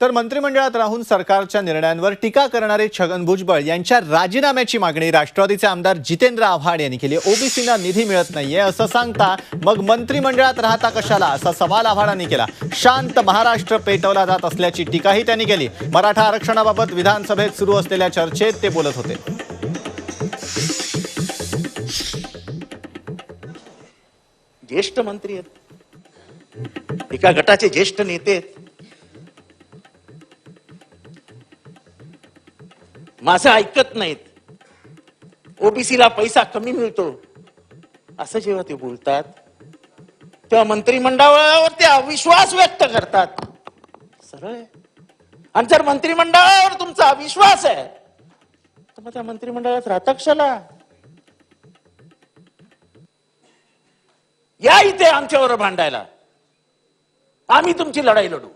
तर मंत्रिमंडळात राहून सरकारच्या निर्णयांवर टीका करणारे छगन भुजबळ यांच्या राजीनाम्याची मागणी राष्ट्रवादीचे आमदार जितेंद्र आव्हाड यांनी केली. ओबीसीना निधी मिळत नाहीये असं सांगता मग मंत्रिमंडळात राहता कशाला असा सवाल आव्हाडांनी केला. शांत महाराष्ट्र पेटवला जात असल्याची टीकाही त्यांनी केली. मराठा आरक्षणाबाबत विधानसभेत सुरू असलेल्या चर्चेत ते बोलत होते. ज्येष्ठ मंत्री आहेत. एका गटाचे ज्येष्ठ नेते आहेत. माझं ऐकत नाहीत. ओबीसीला पैसा कमी मिळतो. असं जेव्हा ते बोलतात तेव्हा मंत्रिमंडळावर ते अविश्वास व्यक्त करतात. सरळ आहे. आणि जर मंत्रिमंडळावर तुमचा अविश्वास आहे तर मग त्या मंत्रिमंडळात राहता कशाला? या इथे आमच्यावर भांडायला. आम्ही तुमची लढाई लढू.